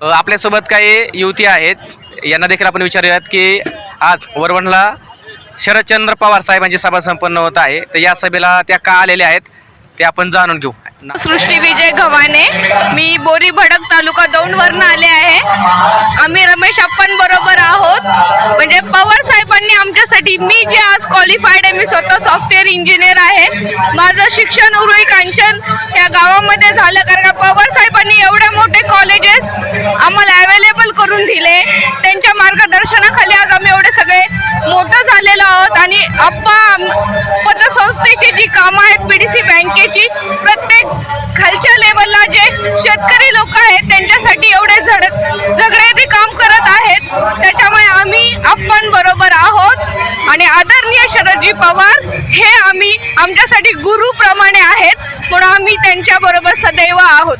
आपल्यासोबत काही युवती आहेत. यांना देखील आपण विचारूयात की आज वरवणला शरदचंद्र पवार साहेबांची सभा संपन्न होत आहे. तर या सभेला त्या का आलेल्या आहेत ते आपण जाणून घेऊ. सृष्टी विजय गव्हाणे. मी बोरी भडक तालुका दौंडवरनं आले आहे. आम्ही रमेश अप्पन बरोबर आहोत. म्हणजे पवार साहेबांनी आमच्यासाठी मी जे आज क्वालिफाईड आहे मी स्वतः सॉफ्टवेअर इंजिनियर आहे. माझं शिक्षण उरुई कांचन या गावामध्ये झालं कारण का पवार साहेबांनी एवढे मोठे कॉलेजेस आम्हाला अवेलेबल करून दिले त्यांच्या मार्गदर्शनाखाली आज आम्ही एवढे सगळे मोठं झालेलो आहोत आणि पतसंस्थेची जी कामं आहेत पी डी सी बँकेची प्रत्येक खालच्या लेवलला जे शेतकरी लोक आहेत त्यांच्यासाठी एवढे झड झगड्याचे काम करत आहेत. त्याच्यामुळे आम्ही आपण बरोबर आहोत. आणि आदरणीय शरदजी पवार हे आम्ही आमच्यासाठी गुरुप्रमाणे आहेत. म्हणून आम्ही त्यांच्याबरोबर सदैव आहोत.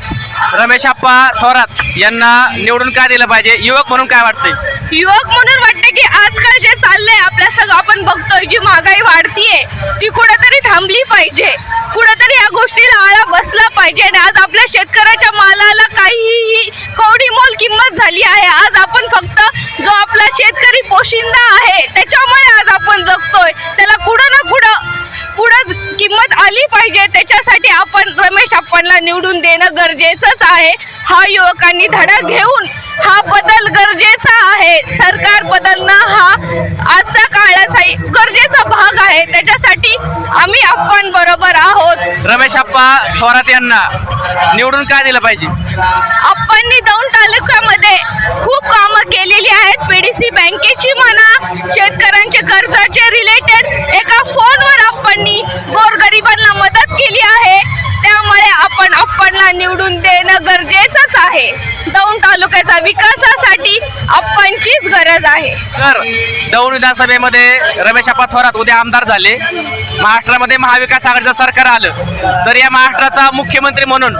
रमेश आप्पा थोरात यांना निवडून का दिलं पाहिजे? युवक म्हणून काय वाटतंय? युवक म्हणून वाटतं की आजकाल चाललंय. आपल्या सगळं आपण बघतोय. जी महागाई वाढतीये ती कुठेतरी थांबली पाहिजे. कुठेतरी या गोष्टीला आळा बसला पाहिजे. आणि आज आपल्या शेतकऱ्याच्या मालाला काहीही कवडी मोल किंमत झाली आहे. आज आपण फक्त जो आपला शेतकरी पोशिंदा आहे त्याच्यामुळे आज आपण जगतोय. आली पाहिजे. त्याच्यासाठी आपण रमेश आपणला निवडून देणं गरजेचंच आहे. हा युवकांनी धडा घेऊन हा बदल गरजेचा आहे. सरकार बदलणं हा आजचा काळाचा गरजेचा भाग आहे. त्याच्यासाठी आम्ही आपण बरोबर आहोत. रमेश आप्पा थोरात यांना निवडून का दिलं पाहिजे? आपणनी दौंड तालुक्यामध्ये खूप कामं केलेली आहेत. पीडीसी बँकेची म्हणा शेतकऱ्यांचे कर्जाचे रिलेटेड एका फोनवर आपणनी गोरगरिबांना मदत केली आहे. त्यामुळे आपण आपणला निवडून देणं गरजेचंच आहे. दौंड तालुक्याच्या विकासासाठी आपणचीच गरज आहे. तर दौंड विधानसभेमध्ये रमेश आप्पा थोरात उद्या आमदार झाले. महाराष्ट्रामध्ये महाविकास आघाडीचं सरकार आलं. तर या महाराष्ट्राचा मुख्यमंत्री म्हणून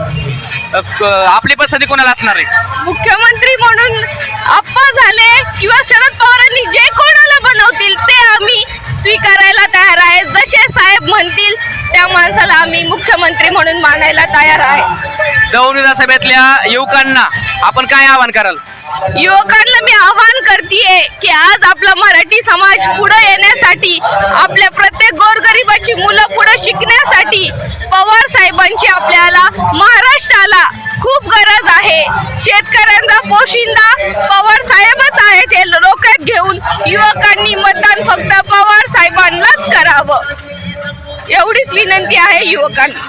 अ, क- आपली पसंती कोणाला असणार आहे? मुख्यमंत्री म्हणून आप्पा झाले किंवा शरद पवारांनी जे कोणाला साहेब म्हणतील त्या माणसाला आम्ही मुख्यमंत्री म्हणून मानायला तयार आहे. दौंड विधानसभेतल्या युवकांना आपण काय आवाहन कराल? युवकांना मी आवाहन करतेय की आज आपला मराठी समाज पुढे येण्यासाठी आपल्या प्रत्येक गोरगरिबाची मुलं पुढे शिकण्यासाठी पवार साहेबांची आपल्याला महाराष्ट्राला खूप आहे. शेतकऱ्यांचा पोशिंदा पवार साहेबच आहेत. हे डोक्यात घेऊन युवकांनी मतदान फक्त पवार साहेबांनाच करावं. एवढीच विनंती आहे युवकांना.